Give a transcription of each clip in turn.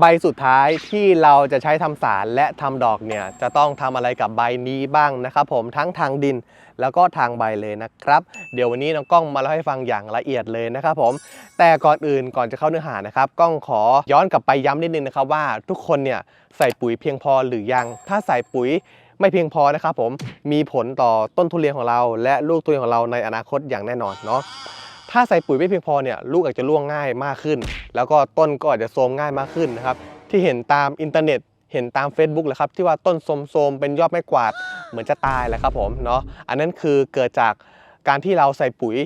ใบสุดท้ายที่เราจะใช้ทำสารและทำดอกเนี่ยจะต้องทำอะไรกับใบนี้บ้างนะครับผมทั้งทางดินแล้วก็ทางใบเลยนะครับ เดี๋ยววันนี้น้องกล้องมาเล่าให้ฟังอย่างละเอียดเลยนะครับผมแต่ก่อนอื่นก่อนจะเข้าเนื้อหานะครับกล้องขอย้อนกลับไปย้ำนิดนึงนะครับว่าทุกคนเนี่ยใส่ปุ๋ยเพียงพอหรือยัง ถ้าใส่ปุ๋ยไม่เพียงพอนะครับผมมีผลต่อต้นทุเรียนของเรา และลูกทุเรียนของเราในอนาคตอย่างแน่นอนเนาะ ถ้าใส่ปุ๋ยไม่เพียงพอเนี่ยลูกอาจจะร่วงง่ายมากขึ้น แล้วก็ต้นก็อาจจะโทรมง่ายมากขึ้นนะครับที่เห็นตามอินเทอร์เน็ตเห็นตาม Facebook แหละครับที่ว่าต้นโทรมๆเป็นยอดไม้กวาดเหมือนจะตายแหละครับผมเนาะอันนั้นคือเกิดจากการที่เราใส่ปุ๋ย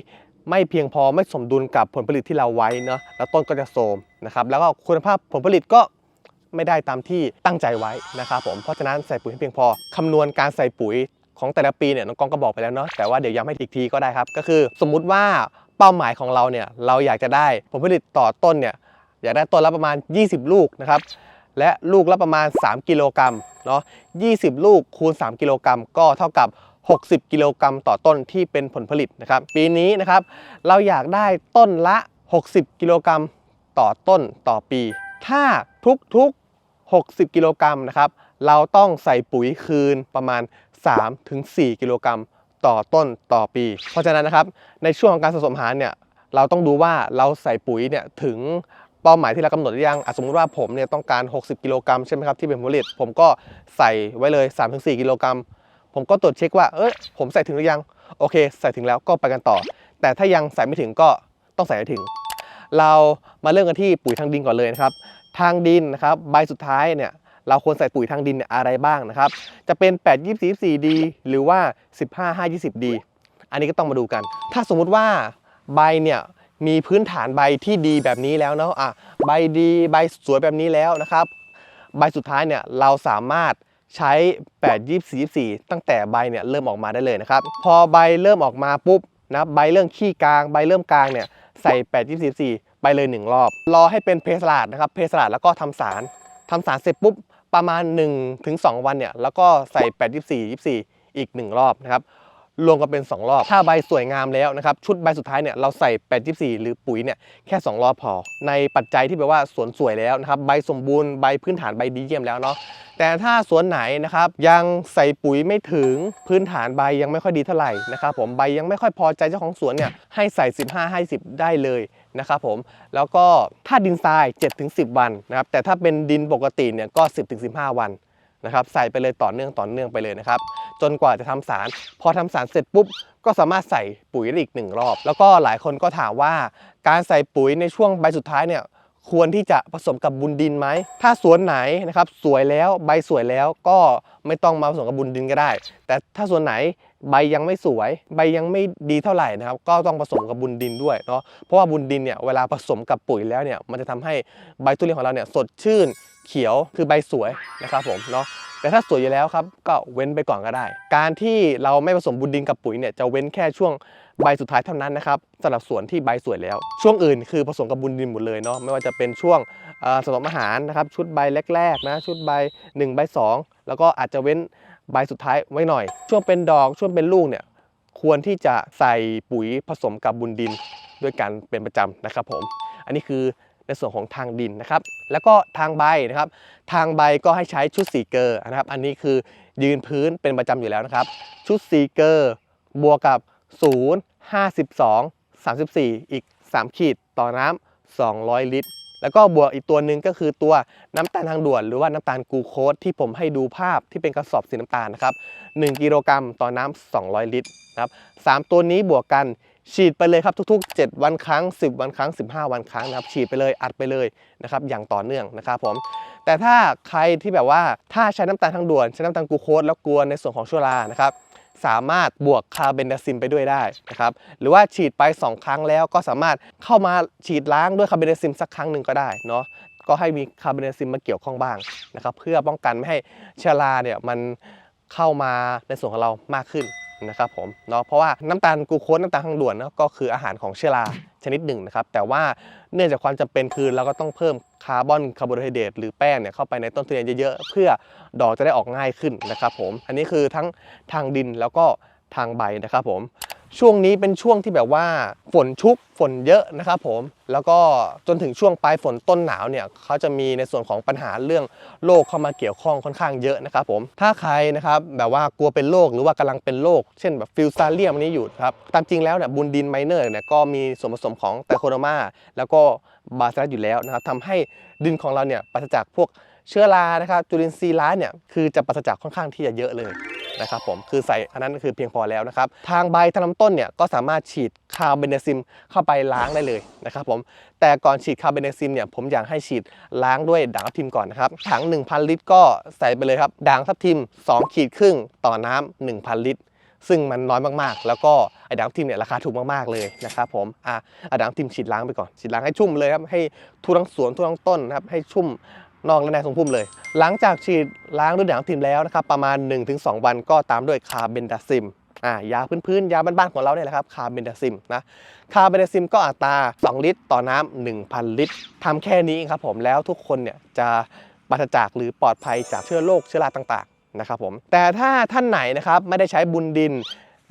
ไม่เพียงพอไม่สมดุลกับผลผลิตที่เราไว้เนาะแล้วต้นก็จะโทรมนะครับแล้วก็คุณภาพผลผลิตก็ไม่ได้ตามที่ตั้งใจไว้นะครับผมเพราะฉะนั้นใส่ปุ๋ยให้เพียงพอคำนวณการใส่ปุ๋ยของแต่ละปีเนี่ยน้องกองก็บอกไปแล้วเนาะแต่ว่าเดี๋ยวย้ำให้อีกทีก็ได้ครับ ก็คือสมมุติว่า เป้าหมายของเราเนี่ยเราอยากจะได้ผลผลิตต่อต้นเนี่ยอยากได้ต้นละประมาณ 20 ลูกนะครับและลูกละประมาณ 3 กิโลกรัมเนาะ20 ลูกคูณ 3 กิโลกรัมก็เท่ากับ 60 กิโลกรัมต่อต้นที่เป็นผลผลิตนะครับปีนี้นะครับเราอยากได้ต้นละ 60 กิโลกรัมต่อต้นต่อปี ถ้าทุกๆ 60 กิโลกรัมนะครับเราต้องใส่ปุ๋ยคืนประมาณ 3-4 กิโลกรัม ต่อต้นต่อปี เพราะฉะนั้นนะครับในช่วงของการสะสมอาหารเนี่ยเราต้องดูว่าเราใส่ปุ๋ยเนี่ยถึงเป้าหมายที่เรากำหนดหรือยังอะสมมติว่าผมเนี่ยต้องการ 60 กิโลกรัมใช่ไหมครับที่เป็นผลิต ผมก็ใส่ไว้เลย 3-4 กิโลกรัม ผมก็ตรวจเช็คว่าเอ้ยผมใส่ถึงหรือยัง โอเค ใส่ถึงแล้วก็ไปกันต่อ แต่ถ้ายังใส่ไม่ถึงก็ต้องใส่ให้ถึง เรามาเริ่มกันที่ปุ๋ยทางดินก่อนเลยนะครับ ทางดินนะครับใบสุดท้ายเนี่ย เราควรใส่ปุ๋ยทางดินอะไรบ้างนะครับ จะเป็น 824d หรือว่า 15 5 20 D อันนี้ก็ต้องมาดูกัน ถ้าสมมุติว่าใบเนี่ยมีพื้นฐานใบที่ดีแบบนี้แล้วเนาะอะใบดีใบสวยแบบนี้แล้วนะครับ ใบสุดท้ายเนี่ยเราสามารถใช้ 8 24 24 ตั้งแต่ใบเนี่ยเริ่มออกมาได้เลยนะครับ พอใบเริ่มออกมาปุ๊บนะใบเริ่มขี้กลาง ใบเริ่มกลางเนี่ยใส่ 8 24 4 ไปเลย 1 รอบ รอให้เป็นเพสลาดนะครับ เพสลาดแล้วก็ทำสารทำสารเสร็จปุ๊บ ประมาณ 1-2 วันเนี่ย แล้วก็ใส่ 8 24 24 อีก 1 รอบนะครับ รวมกันเป็น 2 รอบ ถ้าใบสวยงามแล้วนะครับ ชุดใบสุดท้ายเนี่ยเราใส่8 24หรือปุ๋ยเนี่ยแค่ 2 รอบพอ ในปัจจัยที่แบบว่าสวนสวยแล้วนะครับ ใบสมบูรณ์ใบพื้นฐานใบดีเยี่ยมแล้วเนาะแต่ถ้าสวนไหนนะครับยังใส่ปุ๋ยไม่ถึงพื้นฐานใบยังไม่ค่อยดีเท่าไหร่นะครับผมใบยังไม่ค่อยพอใจเจ้าของสวนเนี่ยให้ใส่ 15ให้10ได้เลยนะครับผมแล้วก็ถ้าดินทราย 7-10 วันนะครับแต่ถ้าเป็นดินปกติเนี่ยก็ 10-15 วัน นะครับใส่ไปเลยต่อเนื่องต่อเนื่องไปเลยนะครับ จนกว่าจะทำสาร พอทำสารเสร็จปุ๊บ ก็สามารถใส่ปุ๋ยได้อีกหนึ่งรอบ แล้วก็หลายคนก็ถามว่าการใส่ปุ๋ยในช่วงใบสุดท้ายเนี่ยควรที่จะผสมกับบุญดินไหม ถ้าสวนไหนนะครับสวยแล้วใบสวยแล้วก็ไม่ต้องมาผสมกับบุญดินก็ได้ แต่ถ้าสวนไหนใบยังไม่สวย ใบยังไม่ดีเท่าไหร่นะครับ ก็ต้องผสมกับบุญดินด้วยเนาะเพราะว่าบุญดินเนี่ยเวลาผสมกับปุ๋ยแล้วเนี่ยมันจะทำให้ใบทุเรียนของเราเนี่ยสดชื่น เขียวคือใบสวยนะครับผมเนาะแต่ถ้าสวยอยู่แล้วครับก็เว้นไปก่อนก็ได้ การที่เราไม่ผสมบุญดินกับปุ๋ยเนี่ยจะเว้นแค่ช่วงใบสุดท้ายเท่านั้นนะครับสำหรับสวนที่ใบสวยแล้ว ช่วงอื่นคือผสมกับบุญดินหมดเลยเนาะไม่ว่าจะเป็นช่วงสำหรับอาหารนะครับชุดใบแรกๆนะชุดใบ1ใบ2 แล้วก็อาจจะเว้นใบสุดท้ายไว้หน่อย ช่วงเป็นดอกช่วงเป็นลูกเนี่ยควรที่จะใส่ปุ๋ยผสมกับบุญดินด้วยกันเป็นประจำนะครับผม อันนี้คือ ในส่วนของทางดินนะครับ แล้วก็ทางใบนะครับ ทางใบก็ให้ใช้ชุดสีเกอร์นะครับ อันนี้คือยืนพื้นเป็นประจำอยู่แล้วนะครับ ชุดสีเกอร์บวกกับ 0 52 34 อีก 3 ขีดต่อน้ำ200 ลิตร แล้วก็บวกอีกตัวหนึ่งก็คือตัวน้ำตาลทางด่วน หรือว่าน้ำตาลกูโคสที่ผมให้ดูภาพที่เป็นกระสอบสีน้ำตาลนะครับ1กิโลกรัมต่อน้ำ200 ลิตรนะครับสามตัวนี้บวกกัน ฉีดไปเลยครับทุกๆ 7 วันครั้ง 10 วันครั้ง 15 วันครั้งนะครับฉีดไปเลยอัดไปเลยนะครับอย่างต่อเนื่องนะครับผมแต่ถ้าใครที่แบบว่าถ้าใช้น้ำตาลทางด่วนใช้น้ำตาลกูโคสแล้วกลัวในส่วนของเชื้อรานะครับสามารถบวกคาร์เบนดาซิมไปด้วยได้นะครับหรือว่าฉีดไป 2 ครั้งแล้วก็สามารถเข้ามาฉีดล้างด้วยคาร์เบนดาซิมสักครั้งหนึ่งก็ได้เนาะก็ให้มีคาร์เบนดาซิมมาเกี่ยวข้องบ้างนะครับเพื่อป้องกันไม่ให้เชื้อราเนี่ยมันเข้ามาในส่วนของเรามากขึ้น นะครับผมเนาะเพราะว่าน้ำตาลกูโคสน้ำตาลทางด่วนเนาะก็คืออาหารของเชื้อราชนิดหนึ่งนะครับแต่ว่าเนื่องจากความจำเป็นคือเราก็ต้องเพิ่มคาร์บอนคาร์โบไฮเดรตหรือแป้งเนี่ยเข้าไปในต้นทุเรียนเยอะๆเพื่อดอกจะได้ออกง่ายขึ้นนะครับผมอันนี้คือทั้งทางดินแล้วก็ทางใบนะครับผม ช่วงนี้เป็นช่วงที่แบบว่าฝนชุกฝนเยอะนะครับผมแล้วก็จนถึงช่วงปลายฝนต้นหนาวเนี่ยเขาจะมีในส่วนของปัญหาเรื่องโรคเข้ามาเกี่ยวข้องค่อนข้างเยอะนะครับผมถ้าใครนะครับแบบว่ากลัวเป็นโรคหรือว่ากำลังเป็นโรคเช่นแบบฟิลซาเลียมนี้อยู่ครับตามจริงแล้วเนี่ยบุนดินไมเนอร์เนี่ยก็มีส่วนผสมของไตโคโดมาแล้วก็บาซิลัสอยู่แล้วนะครับทำให้ดินของเราเนี่ยปราศจากพวกเชื้อรานะครับจุลินทรีย์ร้ายเนี่ยคือจะปราศจากค่อนข้างที่จะเยอะเลย นะครับผมคือใส่อันนั้นก็คือเพียงพอแล้วนะครับทางใบทางลำต้นเนี่ยก็สามารถฉีดคาร์เบนซิมเข้าไปล้างได้เลยนะครับผมแต่ก่อนฉีดคาร์เบนซิมเนี่ยผมอยากให้ฉีดล้างด้วยด่างทับทิมก่อนนะครับถัง 1,000 ลิตร ก็ใส่ไปเลยครับด่างทับทิม2ขีดครึ่งต่อน้ำ1,000 ลิตร ซึ่งมันน้อยมากๆ แล้วก็ไอ้ด่างทิมเนี่ยราคาถูกมากๆเลยนะครับผมอะเอาด่างทิมฉีดล้างไปก่อนฉีดล้างให้ชุ่มเลยครับให้ทั่วทั้งสวนทั่วทั้งต้นนะครับให้ชุ่ม นอกและในทรงพุ่มเลย หลังจากฉีดล้างด้วยด่างทับทิมแล้วนะครับประมาณ 1-2 วันก็ตามด้วยคาเบนดาซิมอ่ายาพื้นๆยาบ้านๆของเราเนี่ยแหละครับคาเบนดาซิมนะคาเบนดาซิมก็อัตรา 2 ลิตร ต่อน้ำ1,000 ลิตรทำแค่นี้ครับผมแล้วทุกคนเนี่ยจะปราศจากหรือปลอดภัยจากเชื้อโรคเชื้อราต่างๆนะครับผมแต่ถ้าท่านไหนนะครับไม่ได้ใช้บุญดิน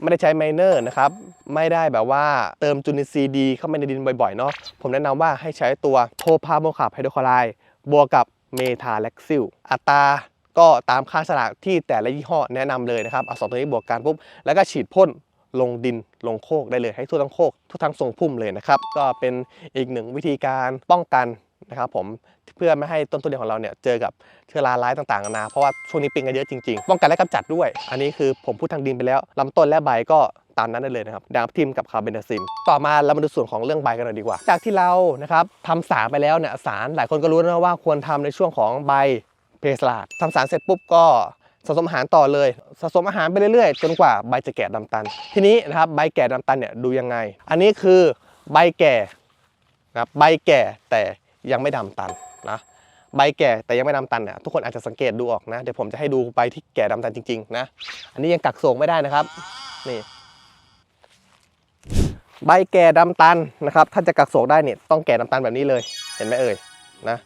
ไม่ได้ใช้ไมเนอร์นะครับไม่ได้แบบว่าเติมจุลินทรีย์ดีเข้าไปในดินบ่อยๆเนาะผมแนะนำว่าให้ใช้ตัวโทพาโมคาไฮโดรคลอไรด์บวกกับ เมทาแล็กซิลอัตราก็ตามค่าฉลากที่แต่ละยี่ห้อแนะนำเลยนะครับเอาสองตัวนี้บวกกันปุ๊บแล้วก็ฉีดพ่นลงดินลงโคกได้เลยให้ทั่วทั้งโคกทั่วทั้งทรงพุ่มเลยนะครับ ก็เป็นอีกหนึ่งวิธีการป้องกันนะครับผมเพื่อไม่ให้ต้นทุเรียนของเราเนี่ยเจอกับเชื้อราร้ายต่างๆนานาเพราะว่าช่วงนี้ป็นกันเยอะจริงๆป้องกันและกำจัดด้วย อันนี้คือผมพูดทางดินไปแล้วลำต้นและใบก็ ตามนั้นได้เลยนะครับดางทับทิมกับคาร์เบนซิมต่อมาเรามาดูส่วนของเรื่องใบกันหน่อยดีกว่า จากที่เรานะครับทำสารไปแล้วเนี่ยสารหลายคนก็รู้นะว่าควรทำในช่วงของใบเพสลาดทำสารเสร็จปุ๊บก็สะสมอาหารต่อเลยสะสมอาหารไปเรื่อยๆ จนกว่าใบจะแก่ดำตัน ทีนี้นะครับใบแก่ดำตันเนี่ยดูยังไง อันนี้คือใบแก่นะใบแก่แต่ยังไม่ดำตันนะใบแก่แต่ยังไม่ดำตันเนี่ยทุกคนอาจจะสังเกตดูออกนะ เดี๋ยวผมจะให้ดูใบที่แก่ดำตันจริงๆนะอันนี้ยังกักโศกไม่ได้นะครับนี่ ใบแก่ดำตันนะครับ ถ้าจะกักโศกได้เนี่ยต้องแก่ดำตันแบบนี้เลย เห็นไหมเอ่ยนะ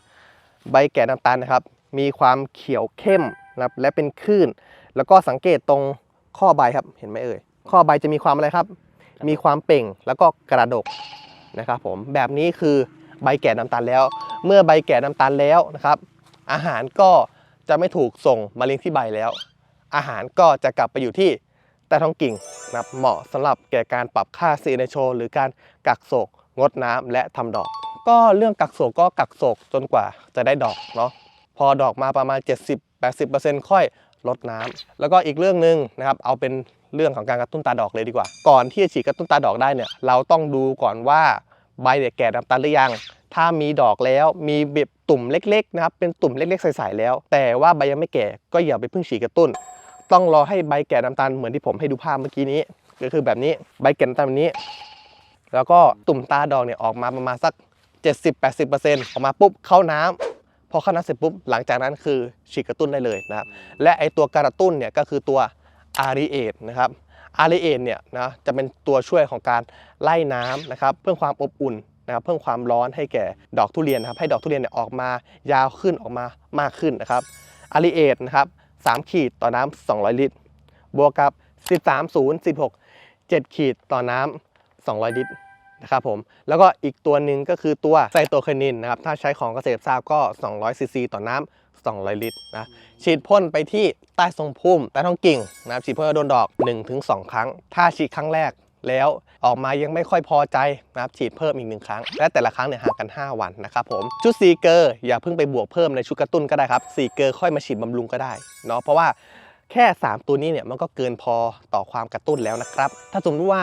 ใบแก่ดำตันนะครับ มีความเขียวเข้มนะครับและเป็นคลื่น แล้วก็สังเกตตรงข้อใบครับ เห็นไหมเอ่ย ข้อใบจะมีความอะไรครับ มีความเป่งแล้วก็กระดกนะครับผม แบบนี้คือใบแก่ดำตันแล้ว เมื่อใบแก่ดำตันแล้วนะครับ อาหารก็จะไม่ถูกส่งมาเลี้ยงที่ใบแล้ว อาหารก็จะกลับไปอยู่ที่ใต้ท้องกิ่ง นะครับ เหมาะสำหรับแก่การปรับค่าซีเนโชหรือการกักโศกงดน้ำและทำดอก ก็เรื่องกักโศกก็กักโศกจนกว่าจะได้ดอกเนาะพอดอกมาประมาณ 70-80%ค่อยลดน้ำแล้วก็อีกเรื่องหนึ่งนะครับ เอาเป็นเรื่องของการกระตุ้นตาดอกเลยดีกว่า ก่อนที่จะฉีดกระตุ้นตาดอกได้เนี่ย เราต้องดูก่อนว่าใบเนี่ยแก่ดำตันหรือยัง ถ้ามีดอกแล้วมีแบบตุ่มเล็กๆนะครับ เป็นตุ่มเล็กๆใสๆแล้ว แต่ว่าใบยังไม่แก่ก็อย่าไปเพิ่งฉีดกระตุ้น ต้องรอให้ใบแก่ดำตันเหมือนที่ผมให้ดูภาพเมื่อกี้นี้ ก็คือแบบนี้ใบแก่ดำตันแบบนี้ แล้วก็ตุ่มตาดอกเนี่ยออกมาประมาณสัก 70-80%ออกมาปุ๊บเข้าน้ำพอเข้าน้ำเสร็จปุ๊บหลังจากนั้นคือฉีดกระตุ้นได้เลยนะครับและไอตัวกระตุ้นเนี่ยก็คือตัวอารีเอทนะครับอารีเอทเนี่ยนะจะเป็นตัวช่วยของการไล่น้ำนะครับเพิ่มความอบอุ่นนะครับเพิ่มความร้อนให้แก่ดอกทุเรียนนะครับให้ดอกทุเรียนเนี่ยออกมายาวขึ้นออกมามากขึ้นนะครับอารีเอทนะครับ 3 ขีดต่อน้ำ200 ลิตร บวกกับ 13 0 16 7 ขีดต่อน้ำ200 ลิตรนะครับผม แล้วก็อีกตัวหนึ่งก็คือตัวไซโตเคนินนะครับ ถ้าใช้ของเกษตรทราบก็ 200 ซีซีต่อน้ำ200 ลิตรนะ ฉีดพ่นไปที่ใต้ทรงพุ่ม ใต้ท้องกิ่งนะครับ ฉีดพ่นโดนดอก 1-2 ครั้ง ถ้าฉีดครั้งแรก แล้วออกมายังไม่ค่อยพอใจนะครับฉีดเพิ่มอีกหนึ่งครั้ง และแต่ละครั้งเนี่ยห่างกัน 5 วันนะครับผมชุดซีเกอร์อย่าเพิ่งไปบวกเพิ่มในชุดกระตุ้นก็ได้ครับซีเกอร์ค่อยมาฉีดบำรุงก็ได้เนาะเพราะว่าแค่ 3 ตัวนี้เนี่ยมันก็เกินพอต่อความกระตุ้นแล้วนะครับ ถ้าสมมติว่า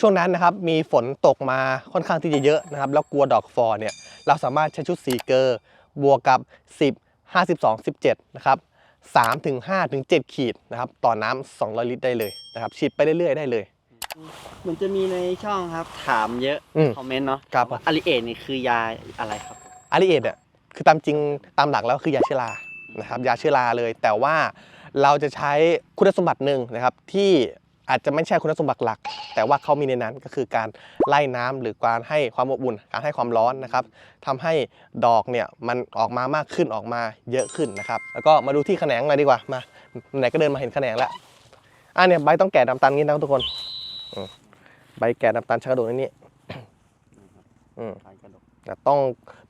ช่วงนั้นนะครับมีฝนตกมาค่อนข้างที่จะเยอะนะครับแล้วกลัวดอกฟอร์เนี่ยเราสามารถใช้ชุดสีเกอร์บวกกับ 10 52 17นะครับ3ถึง5ถึง7ขีดนะครับต่อน้ำ200 ลิตรได้เลยนะครับฉีดไปเรื่อยๆ ได้เลย เหมือนจะมีในช่องครับ ถามเยอะอืมคอมเมนต์เนาะครับ ว่าอาริเอทนี่คือยาอะไรครับ อาริเอทเนี่ยคือตามจริงตามหลักแล้วคือยาเชื้อรานะครับยาเชื้อราเลย แต่ว่าเราจะใช้คุณสมบัติหนึ่งนะครับที่อาจจะไม่ใช่คุณสมบัติหลัก แต่ว่าเขามีในนั้นก็คือการไล่น้ำหรือการให้ความอบอุ่น การให้ความร้อนนะครับทำให้ดอกเนี่ยมันออกมามากขึ้นออกมาเยอะขึ้นนะครับแล้วก็มาดูที่แขนงหน่อยดีกว่ามาไหนก็เดินมาเห็นแขนงแล้วอะเนี่ยใบต้องแก่ดำตันงี้นะทุกคนอืม ใบแก่น้ำตาลชะกระโดดในนี้อืมการกระดกแต่ต้อง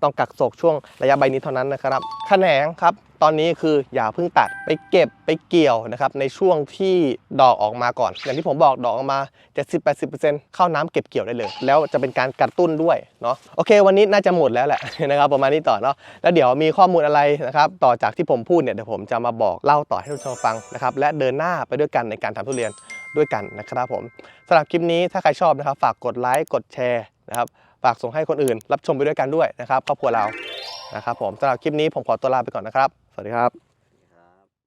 ต้องกักโศกช่วงระยะใบนี้เท่านั้นนะครับแขนงครับ ตอนนี้คืออย่าเพิ่งตัดไปเก็บไปเกี่ยวนะครับ ในช่วงที่ดอกออกมาก่อน อย่างที่ผมบอกดอกออกมา 70-80%เข้าน้ำเก็บเกี่ยวได้เลย แล้วจะเป็นการกระตุ้นด้วยเนาะโอเค วันนี้น่าจะหมดแล้วแหละนะครับประมาณนี้ต่อเนาะแล้วเดี๋ยวมีข้อมูลอะไรนะครับต่อจากที่ผมพูดเนี่ยเดี๋ยวผมจะมาบอกเล่าต่อให้ทุกท่านฟังนะครับและเดินหน้าไปด้วยกันในการทำทุเรียน ด้วยกันนะครับผมสำหรับคลิปนี้ถ้าใครชอบนะครับ ฝากกดไลค์กดแชร์นะครับฝากส่งให้คนอื่น รับชมไปด้วยกันด้วยนะครับครอบครัวเรานะครับผมสำหรับคลิปนี้ผมขอตัวลาไปก่อนนะครับ สวัสดีครับ